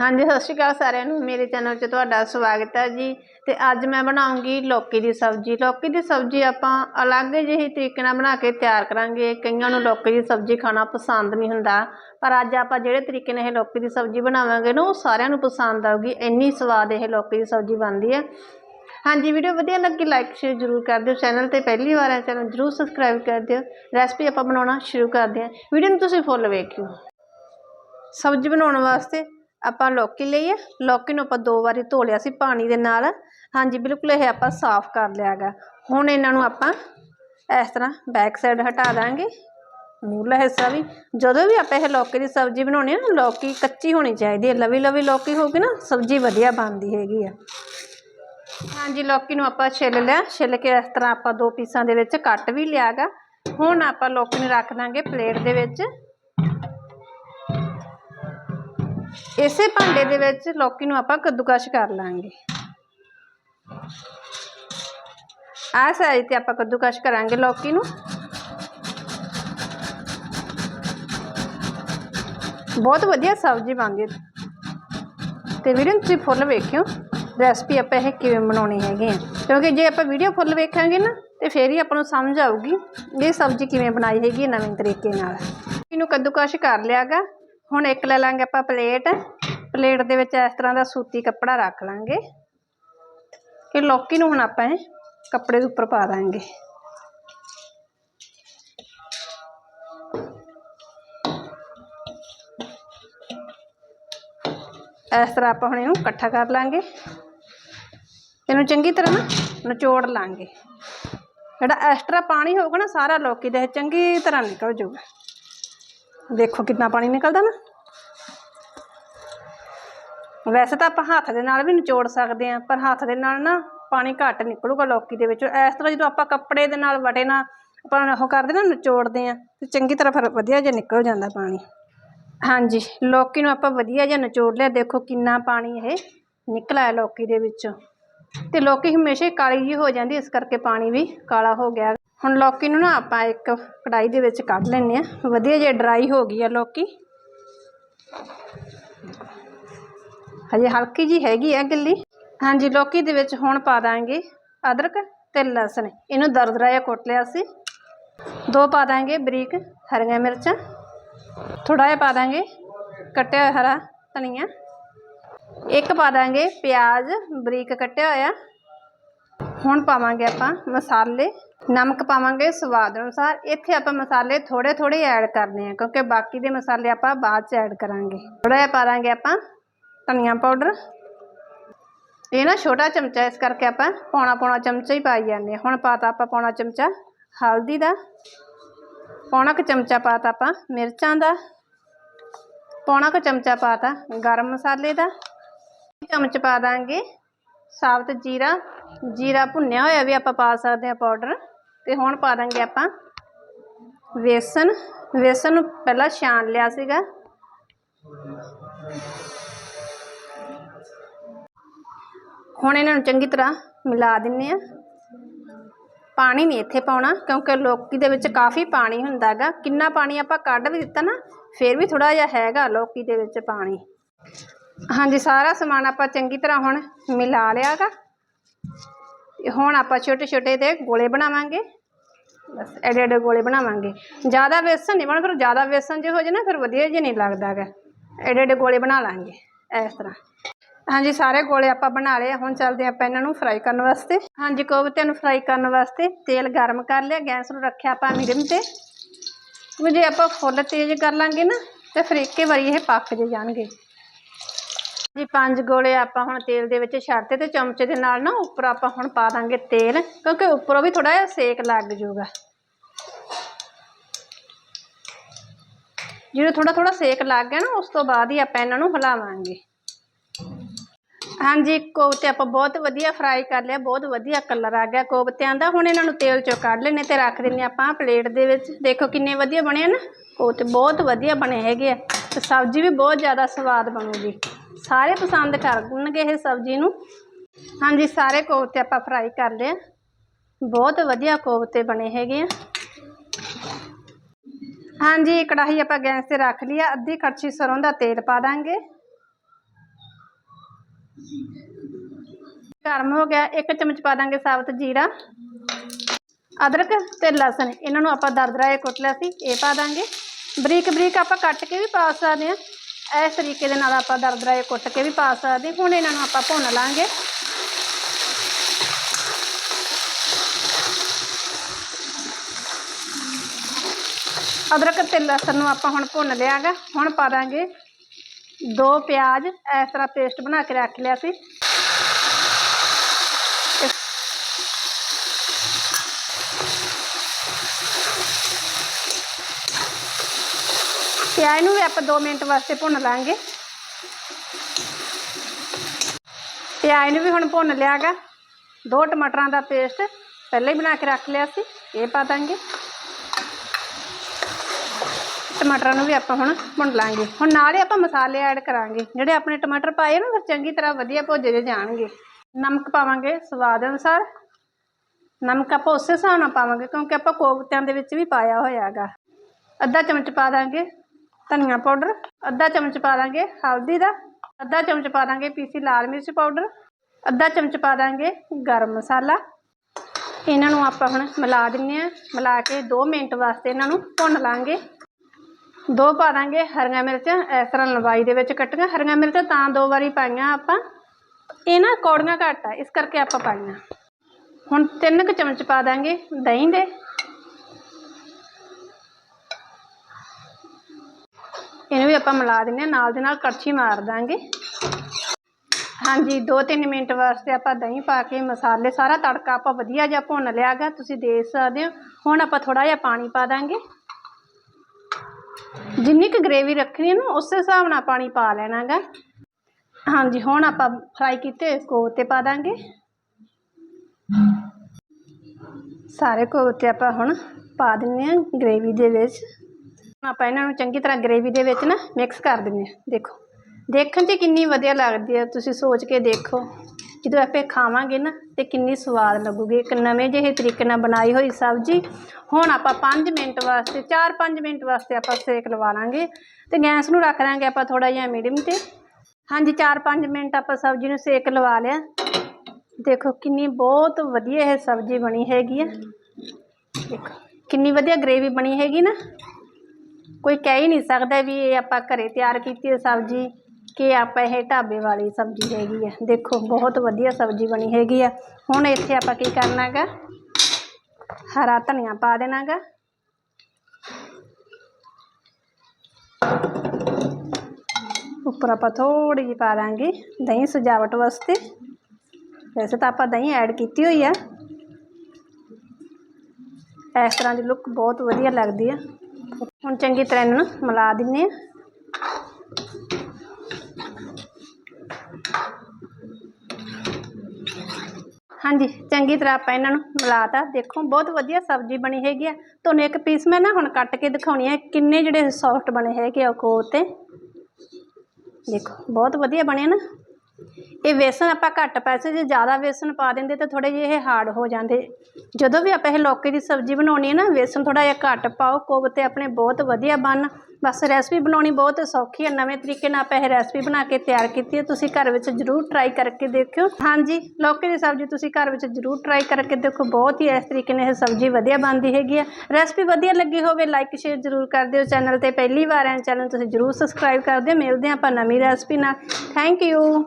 ਹਾਂਜੀ, ਸਤਿ ਸ਼੍ਰੀ ਅਕਾਲ ਸਾਰਿਆਂ ਨੂੰ। ਮੇਰੇ ਚੈਨਲ 'ਚ ਤੁਹਾਡਾ ਸਵਾਗਤ ਹੈ ਜੀ। ਤੇ ਅੱਜ ਮੈਂ ਬਣਾਉਂਗੀ ਲੌਕੀ ਦੀ ਸਬਜ਼ੀ। ਲੌਕੀ ਦੀ ਸਬਜ਼ੀ ਆਪਾਂ ਅਲੱਗ ਜਿਹੇ ਤਰੀਕੇ ਨਾਲ ਬਣਾ ਕੇ ਤਿਆਰ ਕਰਾਂਗੇ। ਕਈਆਂ ਨੂੰ ਲੌਕੀ ਦੀ ਸਬਜ਼ੀ ਖਾਣਾ ਪਸੰਦ ਨਹੀਂ ਹੁੰਦਾ। ਪਰ ਅੱਜ ਆਪਾਂ ਜਿਹੜੇ ਤਰੀਕੇ ਨਾਲ ਇਹ ਲੌਕੀ ਦੀ ਸਬਜ਼ੀ ਬਣਾਵਾਂਗੇ ਨਾ, ਉਹ ਸਾਰਿਆਂ ਨੂੰ ਪਸੰਦ ਆਊਗੀ। ਇੰਨੀ ਸਵਾਦ ਇਹ ਲੌਕੀ ਦੀ ਸਬਜ਼ੀ ਬਣਦੀ ਹੈ। ਹਾਂਜੀ, ਵੀਡੀਓ ਵਧੀਆ ਲੱਗੀ ਲਾਈਕ ਸ਼ੇਅਰ ਜ਼ਰੂਰ ਕਰ ਦਿਓ। ਚੈਨਲ ਤੇ ਪਹਿਲੀ ਵਾਰ ਹੈ ਚੈਨਲ ਜ਼ਰੂਰ ਸਬਸਕ੍ਰਾਈਬ ਕਰ ਦਿਓ। ਰੈਸਪੀ ਆਪਾਂ ਬਣਾਉਣਾ ਸ਼ੁਰੂ ਕਰਦੇ ਹਾਂ। ਵੀਡੀਓ ਨੂੰ ਤੁਸੀਂ ਫੁੱਲ ਵੇਖਿਓ। ਸਬਜ਼ੀ ਬਣਾਉਣ ਵਾਸਤੇ ਆਪਾਂ ਲੌਕੀ ਲਈ ਹੈ ਲੌਕੀ ਨੂੰ ਆਪਾਂ ਦੋ ਵਾਰੀ ਧੋ ਲਿਆ ਸੀ ਪਾਣੀ ਦੇ ਨਾਲ। ਹਾਂਜੀ, ਬਿਲਕੁਲ ਇਹ ਆਪਾਂ ਸਾਫ਼ ਕਰ ਲਿਆ ਗਾ। ਹੁਣ ਇਹਨਾਂ ਨੂੰ ਆਪਾਂ ਇਸ ਤਰ੍ਹਾਂ ਬੈਕ ਸਾਈਡ ਹਟਾ ਦਾਂਗੇ। ਮੂਲਾ ਹਿੱਸਾ ਵੀ। ਜਦੋਂ ਵੀ ਆਪਾਂ ਇਹ ਲੌਕੀ ਦੀ ਸਬਜ਼ੀ ਬਣਾਉਣੀ ਹੈ ਨਾ, ਲੌਕੀ ਕੱਚੀ ਹੋਣੀ ਚਾਹੀਦੀ ਹੈ। ਲਵੀ ਲਵੀ ਲੌਕੀ ਹੋਊਗੀ ਨਾ, ਸਬਜ਼ੀ ਵਧੀਆ ਬਣਦੀ ਹੈਗੀ ਆ। ਹਾਂਜੀ, ਲੌਕੀ ਨੂੰ ਆਪਾਂ ਛਿੱਲ ਲਿਆ। ਛਿੱਲ ਕੇ ਇਸ ਤਰ੍ਹਾਂ ਆਪਾਂ ਦੋ ਪੀਸਾਂ ਦੇ ਵਿੱਚ ਕੱਟ ਵੀ ਲਿਆਗਾ ਹੁਣ ਆਪਾਂ ਲੌਕੀ ਨੂੰ ਰੱਖ ਦਾਂਗੇ ਪਲੇਟ ਦੇ ਵਿੱਚ। ਇਸੇ ਭਾਂਡੇ ਦੇ ਵਿੱਚ ਲੌਕੀ ਨੂੰ ਆਪਾਂ ਕੱਦੂਕਸ਼ ਕਰ ਲਾਂਗੇ। ਆਹ ਸਾਈਜ਼ ਤੇ ਆਪਾਂ ਕੱਦੂਕਸ਼ ਕਰਾਂਗੇ ਲੌਕੀ ਨੂੰ। ਬਹੁਤ ਵਧੀਆ ਸਬਜ਼ੀ ਬਣਦੀ ਹੈ। ਤੇ ਵੀਡੀਓ ਤੁਸੀਂ ਫੁੱਲ ਵੇਖਿਓ ਰੈਸਪੀ ਆਪਾਂ ਇਹ ਕਿਵੇਂ ਬਣਾਉਣੀ ਹੈਗੀ ਆ। ਕਿਉਂਕਿ ਜੇ ਆਪਾਂ ਵੀਡੀਓ ਫੁੱਲ ਵੇਖਾਂਗੇ ਨਾ, ਤੇ ਫੇਰ ਹੀ ਆਪਾਂ ਨੂੰ ਸਮਝ ਆਊਗੀ, ਇਹ ਸਬਜ਼ੀ ਕਿਵੇਂ ਬਣਾਈ ਹੈਗੀ ਨਵੇਂ ਤਰੀਕੇ ਨਾਲ। ਇਹਨੂੰ ਕੱਦੂਕਸ਼ ਕਰ ਲਿਆਗਾ ਹੁਣ ਇੱਕ ਲੈ ਲਾਂਗੇ ਆਪਾਂ ਪਲੇਟ। ਪਲੇਟ ਦੇ ਵਿੱਚ ਇਸ ਤਰ੍ਹਾਂ ਦਾ ਸੂਤੀ ਕੱਪੜਾ ਰੱਖ ਲਾਂਗੇ। ਕਿ ਲੋਕੀ ਨੂੰ ਹੁਣ ਆਪਾਂ ਇਹ ਕੱਪੜੇ ਦੇ ਉੱਪਰ ਪਾ ਦਾਂਗੇ। ਇਸ ਤਰ੍ਹਾਂ ਆਪਾਂ ਹੁਣ ਇਹਨੂੰ ਇਕੱਠਾ ਕਰ ਲਾਂਗੇ। ਇਹਨੂੰ ਚੰਗੀ ਤਰ੍ਹਾਂ ਨਾ ਨਿਚੋੜ ਲਾਂਗੇ। ਜਿਹੜਾ ਐਕਸਟਰਾ ਪਾਣੀ ਹੋਊਗਾ ਨਾ, ਸਾਰਾ ਲੋਕੀ ਦੇ ਚੰਗੀ ਤਰ੍ਹਾਂ ਨਿਕਲ ਜਾਊਗਾ। ਦੇਖੋ ਕਿੰਨਾ ਪਾਣੀ ਨਿਕਲਦਾ ਨਾ। ਵੈਸੇ ਤਾਂ ਆਪਾਂ ਹੱਥ ਦੇ ਨਾਲ ਵੀ ਨਿਚੋੜ ਸਕਦੇ ਹਾਂ, ਪਰ ਹੱਥ ਦੇ ਨਾਲ ਨਾ ਪਾਣੀ ਘੱਟ ਨਿਕਲੂਗਾ ਲੋਕੀ ਦੇ ਵਿੱਚ। ਇਸ ਤਰ੍ਹਾਂ ਜਦੋਂ ਆਪਾਂ ਕੱਪੜੇ ਦੇ ਨਾਲ ਵਟੇ ਨਾ, ਆਪਾਂ ਉਹ ਕਰਦੇ ਨਾ ਨਿਚੋੜਦੇ ਆ ਤੇ ਚੰਗੀ ਤਰ੍ਹਾਂ ਫਿਰ ਵਧੀਆ ਜਿਹਾ ਨਿਕਲ ਜਾਂਦਾ ਪਾਣੀ। ਹਾਂਜੀ, ਲੋਕੀ ਨੂੰ ਆਪਾਂ ਵਧੀਆ ਜਿਹਾ ਨਿਚੋੜ ਲਿਆ, ਦੇਖੋ ਕਿੰਨਾ ਪਾਣੀ ਇਹ ਨਿਕਲਿਆ ਲੋਕੀ ਦੇ ਵਿੱਚੋਂ। ਤੇ ਲੋਕੀ ਹਮੇਸ਼ਾ ਹੀ ਕਾਲੀ ਜੀ ਹੋ ਜਾਂਦੀ, ਇਸ ਕਰਕੇ ਪਾਣੀ ਵੀ ਕਾਲਾ ਹੋ ਗਿਆ। ਹੁਣ ਲੌਕੀ ਨੂੰ ਨਾ ਆਪਾਂ ਇੱਕ ਕੜਾਈ ਦੇ ਵਿੱਚ ਕੱਢ ਲੈਂਦੇ ਆ ਵਧੀਆ ਜਿਹਾ ਡਰਾਈ ਹੋ ਗਈ ਆ ਲੌਕੀ। ਹਜੇ ਹਲਕੀ ਜੀ ਹੈਗੀ ਆ ਗਿੱਲੀ। ਹਾਂਜੀ, ਲੌਕੀ ਦੇ ਵਿੱਚ ਹੁਣ ਪਾ ਦਾਂਗੇ ਅਦਰਕ ਤੇ ਲਸਣ। ਇਹਨੂੰ ਦਰਦਰਾ ਜਿਹਾ ਕੁੱਟ ਲਿਆ ਸੀ। ਦੋ ਪਾ ਦਾਂਗੇ ਬਰੀਕ ਹਰੀਆਂ ਮਿਰਚਾਂ। ਥੋੜਾ ਜਿਹਾ ਪਾ ਦਾਂਗੇ ਕੱਟਿਆ ਹੋਇਆ ਹਰਾ ਧਨੀਆ। ਇੱਕ ਪਾ ਦਾਂਗੇ ਪਿਆਜ਼ ਬਰੀਕ ਕੱਟਿਆ ਹੋਇਆ। ਹੁਣ ਪਾਵਾਂਗੇ ਆਪਾਂ ਮਸਾਲੇ। ਨਮਕ ਪਾਵਾਂਗੇ ਸਵਾਦ ਅਨੁਸਾਰ। ਇੱਥੇ ਆਪਾਂ ਮਸਾਲੇ ਥੋੜੇ ਥੋੜੇ ਐਡ ਕਰਨੇ ਆ, ਕਿਉਂਕਿ ਬਾਕੀ ਦੇ ਮਸਾਲੇ ਆਪਾਂ ਬਾਅਦ ਚ ਐਡ ਕਰਾਂਗੇ। ਥੋੜਾ ਜਿਹਾ ਪਾ ਦਾਂਗੇ ਆਪਾਂ ਧਨੀਆ ਪਾਊਡਰ ਇਹ ਨਾ ਛੋਟਾ ਚਮਚਾ, ਇਸ ਕਰਕੇ ਆਪਾਂ ਪੌਣਾ ਪੌਣਾ ਚਮਚਾ ਹੀ ਪਾਈ ਜਾਂਦੇ ਹਾਂ ਹੁਣ ਪਾਤਾ ਆਪਾਂ ਪੌਣਾ ਚਮਚਾ ਹਲਦੀ ਦਾ, ਪੌਣਾ ਕੁ ਚਮਚਾ ਪਾਤਾ ਆਪਾਂ ਮਿਰਚਾਂ ਦਾ, ਪੌਣਾ ਕੁ ਚਮਚਾ ਪਾਤਾ ਗਰਮ ਮਸਾਲੇ ਦਾ। ਚਮਚ ਪਾ ਦਾਂਗੇ ਸਾਬਤ ਜੀਰਾ। ਜੀਰਾ ਭੁੰਨਿਆ ਹੋਇਆ ਵੀ ਆਪਾਂ ਪਾ ਸਕਦੇ ਹਾਂ ਪਾਊਡਰ ਤੇ ਹੁਣ ਪਾ ਦਾਂਗੇ ਆਪਾਂ ਵੇਸਣ। ਵੇਸਣ ਨੂੰ ਪਹਿਲਾਂ ਛਾਣ ਲਿਆ ਸੀਗਾ। ਹੁਣ ਇਹਨਾਂ ਨੂੰ ਚੰਗੀ ਤਰ੍ਹਾਂ ਮਿਲਾ ਦਿੰਨੇ ਆ। ਪਾਣੀ ਨਹੀਂ ਇੱਥੇ ਪਾਉਣਾ, ਕਿਉਂਕਿ ਲੋਕੀ ਦੇ ਵਿੱਚ ਕਾਫੀ ਪਾਣੀ ਹੁੰਦਾ ਹੈਗਾ। ਕਿੰਨਾ ਪਾਣੀ ਆਪਾਂ ਕੱਢ ਵੀ ਦਿੱਤਾ ਨਾ, ਫਿਰ ਵੀ ਥੋੜਾ ਜਿਹਾ ਹੈਗਾ ਲੋਕੀ ਦੇ ਵਿੱਚ ਪਾਣੀ। ਹਾਂਜੀ, ਸਾਰਾ ਸਮਾਨ ਆਪਾਂ ਚੰਗੀ ਤਰ੍ਹਾਂ ਹੁਣ ਮਿਲਾ ਲਿਆਗਾ ਹੁਣ ਆਪਾਂ ਛੋਟੇ ਛੋਟੇ ਦੇ ਗੋਲੇ ਬਣਾਵਾਂਗੇ। ਬਸ ਐਡੇ ਐਡੇ ਗੋਲੇ ਬਣਾਵਾਂਗੇ। ਜ਼ਿਆਦਾ ਵੇਸਣ ਨਹੀਂ ਬਣਾ ਫਿਰ ਜ਼ਿਆਦਾ ਵੇਸਣ ਜੇ ਹੋ ਜੇ ਨਾ, ਫਿਰ ਵਧੀਆ ਜਿਹਾ ਨਹੀਂ ਲੱਗਦਾ ਗਾ ਐਡੇ ਐਡੇ ਗੋਲੇ ਬਣਾ ਲਾਂਗੇ, ਇਸ ਤਰ੍ਹਾਂ। ਹਾਂਜੀ, ਸਾਰੇ ਗੋਲੇ ਆਪਾਂ ਬਣਾ ਲਏ ਹੁਣ ਚੱਲਦੇ ਆਪਾਂ ਇਹਨਾਂ ਨੂੰ ਫਰਾਈ ਕਰਨ ਵਾਸਤੇ। ਹਾਂਜੀ ਕੋਫਤੇ ਨੂੰ ਫਰਾਈ ਕਰਨ ਵਾਸਤੇ ਤੇਲ ਗਰਮ ਕਰ ਲਿਆ, ਗੈਸ ਨੂੰ ਰੱਖਿਆ ਆਪਾਂ ਮੀਡੀਅਮ ਤੇ। ਕਿਉਂਕਿ ਜੇ ਆਪਾਂ ਫੁੱਲ ਤੇਜ਼ ਕਰ ਲਾਂਗੇ ਨਾ, ਤੇ ਫਿਰ ਇੱਕੇ ਵਾਰੀ ਇਹ ਪੱਕ ਜੇ ਜਾਣਗੇ। ਜੀ ਪੰਜ ਗੋਲੇ ਆਪਾਂ ਹੁਣ ਤੇਲ ਦੇ ਵਿੱਚ ਛੱਡਤੇ ਤੇ ਚਮਚੇ ਦੇ ਨਾਲ ਨਾ ਉੱਪਰ ਆਪਾਂ ਹੁਣ ਪਾ ਦਾਂਗੇ ਤੇਲ, ਕਿਉਂਕਿ ਉੱਪਰੋਂ ਵੀ ਥੋੜਾ ਜਿਹਾ ਸੇਕ ਲੱਗ ਜਾਊਗਾ। ਜਦੋਂ ਥੋੜਾ ਥੋੜਾ ਸੇਕ ਲੱਗ ਗਿਆ ਨਾ, ਉਸ ਤੋਂ ਬਾਅਦ ਹੀ ਆਪਾਂ ਇਹਨਾਂ ਨੂੰ ਹਿਲਾਵਾਂਗੇ। ਹਾਂਜੀ ਕੋਫਤੇ ਆਪਾਂ ਬਹੁਤ ਵਧੀਆ ਫਰਾਈ ਕਰ ਲਿਆ, ਬਹੁਤ ਵਧੀਆ ਕਲਰ ਆ ਗਿਆ ਕੋਫਤਿਆਂ ਦਾ। ਹੁਣ ਇਹਨਾਂ ਨੂੰ ਤੇਲ ਚੋਂ ਕੱਢ ਲੈਣੇ ਤੇ ਰੱਖ ਦਿੰਨੇ ਆਪਾਂ ਪਲੇਟ ਦੇ ਵਿੱਚ। ਦੇਖੋ ਕਿੰਨੇ ਵਧੀਆ ਬਣੇ ਆ ਨਾ ਕੋਫਤੇ ਬਹੁਤ ਵਧੀਆ ਬਣੇ ਹੈਗੇ ਆ, ਤੇ ਸਬਜ਼ੀ ਵੀ ਬਹੁਤ ਜ਼ਿਆਦਾ ਸਵਾਦ ਬਣੂਗੀ। ਸਾਰੇ ਪਸੰਦ ਕਰਨਗੇ ਇਹ ਸਬਜ਼ੀ ਨੂੰ। ਹਾਂਜੀ, ਸਾਰੇ ਕੋਫਤੇ ਆਪਾਂ ਫਰਾਈ ਕਰ ਲਿਆ ਬਹੁਤ ਵਧੀਆ ਕੋਫਤੇ ਬਣੇ ਹੈਗੇ ਆ। ਹਾਂਜੀ, ਕੜਾਹੀ ਆਪਾਂ ਗੈਸ ਤੇ ਰੱਖ ਲਈ ਆ। ਅੱਧੀ ਕੜਛੀ ਸਰੋਂ ਦਾ ਤੇਲ ਪਾ ਦਾਂਗੇ। ਗਰਮ ਹੋ ਗਿਆ। ਇੱਕ ਚਮਚ ਪਾ ਦਾਂਗੇ ਸਾਬਤ ਜੀਰਾ। ਅਦਰਕ ਤੇ ਲਸਣ, ਇਹਨਾਂ ਨੂੰ ਆਪਾਂ ਦਰਦਰਾ ਕੁੱਟ ਲਿਆ ਸੀ, ਇਹ ਪਾ ਦਾਂਗੇ। ਬਰੀਕ ਬਰੀਕ ਆਪਾਂ ਕੱਟ ਕੇ ਵੀ ਪਾ ਸਕਦੇ ਹਾਂ ਇਸ ਤਰੀਕੇ ਦੇ ਨਾਲ ਆਪਾਂ ਦਰਦਰਾ ਕੁੱਟ ਕੇ ਵੀ ਪਾ ਸਕਦੇ ਹਾਂ। ਹੁਣ ਇਹਨਾਂ ਨੂੰ ਆਪਾਂ ਭੁੰਨ ਲਾਂਗੇ। ਅਦਰਕ ਤੇ ਲਸਣ ਨੂੰ ਆਪਾਂ ਹੁਣ ਭੁੰਨ ਲਿਆਗਾ। ਹੁਣ ਪਾ ਦਾਂਗੇ ਦੋ ਪਿਆਜ਼। ਇਸ ਤਰ੍ਹਾਂ ਪੇਸਟ ਬਣਾ ਕੇ ਰੱਖ ਲਿਆ ਸੀ। ਪਿਆਜ਼ ਨੂੰ ਵੀ ਆਪਾਂ 2 ਮਿੰਟ ਵਾਸਤੇ ਭੁੰਨ ਲਾਂਗੇ। ਪਿਆਜ਼ ਨੂੰ ਵੀ ਹੁਣ ਭੁੰਨ ਲਿਆਗਾ। ਦੋ ਟਮਾਟਰਾਂ ਦਾ ਪੇਸਟ ਪਹਿਲਾਂ ਹੀ ਬਣਾ ਕੇ ਰੱਖ ਲਿਆ ਸੀ, ਇਹ ਪਾ ਦਾਂਗੇ। ਟਮਾਟਰਾਂ ਨੂੰ ਵੀ ਆਪਾਂ ਹੁਣ ਭੁੰਨ ਲਾਂਗੇ। ਹੁਣ ਨਾਲ ਹੀ ਆਪਾਂ ਮਸਾਲੇ ਐਡ ਕਰਾਂਗੇ। ਜਿਹੜੇ ਆਪਣੇ ਟਮਾਟਰ ਪਾਏ ਨਾ, ਫਿਰ ਚੰਗੀ ਤਰ੍ਹਾਂ ਵਧੀਆ ਭੁੱਜੇ ਜਾਣਗੇ। ਨਮਕ ਪਾਵਾਂਗੇ ਸਵਾਦ ਅਨੁਸਾਰ। ਨਮਕ ਆਪਾਂ ਉਸੇ ਹਿਸਾਬ ਨਾਲ ਪਾਵਾਂਗੇ, ਕਿਉਂਕਿ ਆਪਾਂ ਕੋਫਤਿਆਂ ਦੇ ਵਿੱਚ ਵੀ ਪਾਇਆ ਹੋਇਆ ਹੈਗਾ ਅੱਧਾ ਚਮਚ ਪਾ ਦਾਂਗੇ। ਧਨੀਆ ਪਾਊਡਰ, ਅੱਧਾ ਚਮਚ ਪਾ ਦਾਂਗੇ ਹਲਦੀ ਦਾ, ਅੱਧਾ ਚਮਚ ਪਾ ਦਾਂਗੇ ਪੀਸੀ ਲਾਲ ਮਿਰਚ ਪਾਊਡਰ, ਅੱਧਾ ਚਮਚ ਪਾ ਦਾਂਗੇ ਗਰਮ ਮਸਾਲਾ। ਇਹਨਾਂ ਨੂੰ ਆਪਾਂ ਹੁਣ ਮਿਲਾ ਦਿੰਨੇ ਆ, ਮਿਲਾ ਕੇ 2 ਮਿੰਟ ਵਾਸਤੇ ਇਹਨਾਂ ਨੂੰ ਭੁੰਨ ਲਾਂਗੇ। ਦੋ ਪਾ ਦਾਂਗੇ ਹਰੀਆਂ ਮਿਰਚਾਂ, ਇਸ ਤਰ੍ਹਾਂ ਲੰਬਾਈ ਦੇ ਵਿੱਚ ਕੱਟੀਆਂ। ਹਰੀਆਂ ਮਿਰਚਾਂ ਤਾਂ ਦੋ ਵਾਰੀ ਪਾਈਆਂ ਆਪਾਂ। ਇਹ ਨਾ ਕੌੜੀਆਂ ਘੱਟ ਆ, ਇਸ ਕਰਕੇ ਆਪਾਂ ਪਾਈਆਂ। ਹੁਣ ਤਿੰਨ ਕੁ ਚਮਚ ਪਾ ਦਾਂਗੇ ਦਹੀਂ ਦੇ। ਇਹਨੂੰ ਵੀ ਆਪਾਂ ਮਿਲਾ ਦਿੰਨੇ ਆ ਨਾਲ ਦੇ ਨਾਲ ਕੜਛੀ ਮਾਰ ਦਾਂਗੇ। ਹਾਂਜੀ 2-3 ਮਿੰਟ ਵਾਸਤੇ ਆਪਾਂ ਦਹੀਂ ਪਾ ਕੇ, ਮਸਾਲੇ ਸਾਰਾ ਤੜਕਾ ਆਪਾਂ ਵਧੀਆ ਜਿਹਾ ਭੁੰਨ ਲਿਆਗਾ ਤੁਸੀਂ ਦੇਖ ਸਕਦੇ ਹੋ। ਹੁਣ ਆਪਾਂ ਥੋੜਾ ਜਿਹਾ ਪਾਣੀ ਪਾ ਦਾਂਗੇ। ਜਿੰਨੀ ਕੁ ਗ੍ਰੇਵੀ ਰੱਖਣੀ ਹੈ ਨਾ, ਉਸੇ ਹਿਸਾਬ ਨਾਲ ਪਾਣੀ ਪਾ ਲੈਣਾਗਾ ਹਾਂਜੀ, ਹੁਣ ਆਪਾਂ ਫਰਾਈ ਕੀਤੇ ਕੋਫਤੇ ਪਾ ਦਾਂਗੇ। ਸਾਰੇ ਕੋਫਤੇ ਆਪਾਂ ਹੁਣ ਪਾ ਦਿੰਨੇ ਆ ਗ੍ਰੇਵੀ ਦੇ ਵਿੱਚ। ਆਪਾਂ ਇਹਨਾਂ ਨੂੰ ਚੰਗੀ ਤਰ੍ਹਾਂ ਗ੍ਰੇਵੀ ਦੇ ਵਿੱਚ ਨਾ ਮਿਕਸ ਕਰ ਦਿੰਨੇ ਆ ਦੇਖੋ, ਦੇਖਣ 'ਚ ਕਿੰਨੀ ਵਧੀਆ ਲੱਗਦੀ ਹੈ ਤੁਸੀਂ ਸੋਚ ਕੇ ਦੇਖੋ, ਜਦੋਂ ਆਪਾਂ ਖਾਵਾਂਗੇ ਨਾ ਤੇ ਕਿੰਨੀ ਸਵਾਦ ਲੱਗੂਗੀ। ਇੱਕ ਨਵੇਂ ਜਿਹੇ ਤਰੀਕੇ ਨਾਲ ਬਣਾਈ ਹੋਈ ਸਬਜ਼ੀ। ਹੁਣ ਆਪਾਂ 5 ਮਿੰਟ ਵਾਸਤੇ 4-5 ਮਿੰਟ ਵਾਸਤੇ ਆਪਾਂ ਸੇਕ ਲਵਾ ਲਾਂਗੇ ਤੇ ਗੈਸ ਨੂੰ ਰੱਖ ਲਾਂਗੇ ਆਪਾਂ ਥੋੜਾ ਜਿਹਾ ਮੀਡੀਅਮ ਤੇ। ਹਾਂਜੀ 4-5 ਮਿੰਟ ਆਪਾਂ ਸਬਜ਼ੀ ਨੂੰ ਸੇਕ ਲਵਾ ਲਿਆ। ਦੇਖੋ, ਕਿੰਨੀ ਬਹੁਤ ਵਧੀਆ ਇਹ ਸਬਜ਼ੀ ਬਣੀ ਹੈਗੀ ਆ। ਦੇਖੋ, ਕਿੰਨੀ ਵਧੀਆ ਗ੍ਰੇਵੀ ਬਣੀ ਹੈਗੀ ਨਾ। ਕੋਈ ਕਹਿ ਹੀ ਨਹੀਂ ਸਕਦਾ ਵੀ ਇਹ ਆਪਾਂ ਘਰੇ ਤਿਆਰ ਕੀਤੀ ਹੈ ਸਬਜ਼ੀ ਕਿ ਆਪਾਂ ਇਹ ਢਾਬੇ ਵਾਲੀ ਸਬਜ਼ੀ ਹੈਗੀ ਆ ਦੇਖੋ ਬਹੁਤ ਵਧੀਆ ਸਬਜ਼ੀ ਬਣੀ ਹੈਗੀ ਆ ਹੁਣ ਇੱਥੇ ਆਪਾਂ ਕੀ ਕਰਨਾ ਗਾ ਹਰਾ ਧਨੀਆ ਪਾ ਦੇਣਾ ਗਾ ਉੱਪਰ ਆਪਾਂ ਥੋੜੀ ਜਿਹੀ ਪਾ ਦਾਂਗੇ ਦਹੀਂ ਸਜਾਵਟ ਵਾਸਤੇ ਵੈਸੇ ਤਾਂ ਆਪਾਂ ਦਹੀਂ ਐਡ ਕੀਤੀ ਹੋਈ ਆ ਇਸ ਤਰ੍ਹਾਂ ਦੀ ਲੁੱਕ ਬਹੁਤ ਵਧੀਆ ਲੱਗਦੀ ਆ ਹੁਣ ਚੰਗੀ ਤਰ੍ਹਾਂ ਇਹਨਾਂ ਨੂੰ ਮਿਲਾ ਦਿੰਨੇ ਆ ਹਾਂਜੀ, ਚੰਗੀ ਤਰ੍ਹਾਂ ਆਪਾਂ ਇਹਨਾਂ ਨੂੰ ਮਿਲਾਤਾ। ਦੇਖੋ, ਬਹੁਤ ਵਧੀਆ ਸਬਜ਼ੀ ਬਣੀ ਹੈਗੀ ਆ। ਤੁਹਾਨੂੰ ਇੱਕ ਪੀਸ ਮੈਂ ਨਾ ਹੁਣ ਕੱਟ ਕੇ ਦਿਖਾਉਣੀ ਆ, ਕਿੰਨੇ ਜਿਹੜੇ ਸੌਫਟ ਬਣੇ ਹੈਗੇ ਆ ਕੋਲ ਤੇ। ਦੇਖੋ, ਬਹੁਤ ਵਧੀਆ ਬਣੇ ਨਾ। ਇਹ ਵੇਸਣ ਆਪਾਂ ਘੱਟ ਪੈਸੇ, ਜੇ ਜ਼ਿਆਦਾ ਵੇਸਣ ਪਾ ਦਿੰਦੇ ਤਾਂ ਥੋੜੇ ਜਿਹੇ ਇਹ ਹਾਰਡ ਹੋ ਜਾਂਦੇ। ਜਦੋਂ ਵੀ ਆਪਾਂ ਇਹ ਲੌਕੀ ਦੀ ਸਬਜ਼ੀ ਬਣਾਉਣੀ ਹੈ ਨਾ, ਵੇਸਣ ਥੋੜਾ ਜਿਹਾ ਘੱਟ ਪਾਓ ਕੋਫਤੇ ਆਪਣੇ ਬਹੁਤ ਵਧੀਆ ਬਣ। ਬਸ ਰੈਸਪੀ ਬਣਾਉਣੀ ਬਹੁਤ ਸੌਖੀ ਹੈ, ਨਵੇਂ ਤਰੀਕੇ ਨਾਲ ਆਪਾਂ ਇਹ ਰੈਸਪੀ ਬਣਾ ਕੇ ਤਿਆਰ ਕੀਤੀ ਹੈ, ਤੁਸੀਂ ਘਰ ਵਿੱਚ ਜ਼ਰੂਰ ਟਰਾਈ ਕਰਕੇ ਦੇਖਿਓ। ਹਾਂਜੀ, ਲੌਕੀ ਦੀ ਸਬਜ਼ੀ ਤੁਸੀਂ ਘਰ ਵਿੱਚ ਜ਼ਰੂਰ ਟਰਾਈ ਕਰਕੇ ਦੇਖੋ, ਬਹੁਤ ਹੀ ਇਸ ਤਰੀਕੇ ਨਾਲ ਇਹ ਸਬਜ਼ੀ ਵਧੀਆ ਬਣਦੀ ਹੈਗੀ ਆ ਰੈਸਪੀ ਵਧੀਆ ਲੱਗੀ ਹੋਵੇ ਲਾਈਕ ਸ਼ੇਅਰ ਜ਼ਰੂਰ ਕਰ ਦਿਓ ਚੈਨਲ ਤੇ। ਪਹਿਲੀ ਵਾਰ ਹੈ ਚੈਨਲ, ਤੁਸੀਂ ਜ਼ਰੂਰ ਸਬਸਕ੍ਰਾਈਬ ਕਰ ਦਿਓ। ਮਿਲਦੇ ਹਾਂ ਆਪਾਂ ਨਵੀਂ ਰੈਸਪੀ ਨਾਲ। Thank you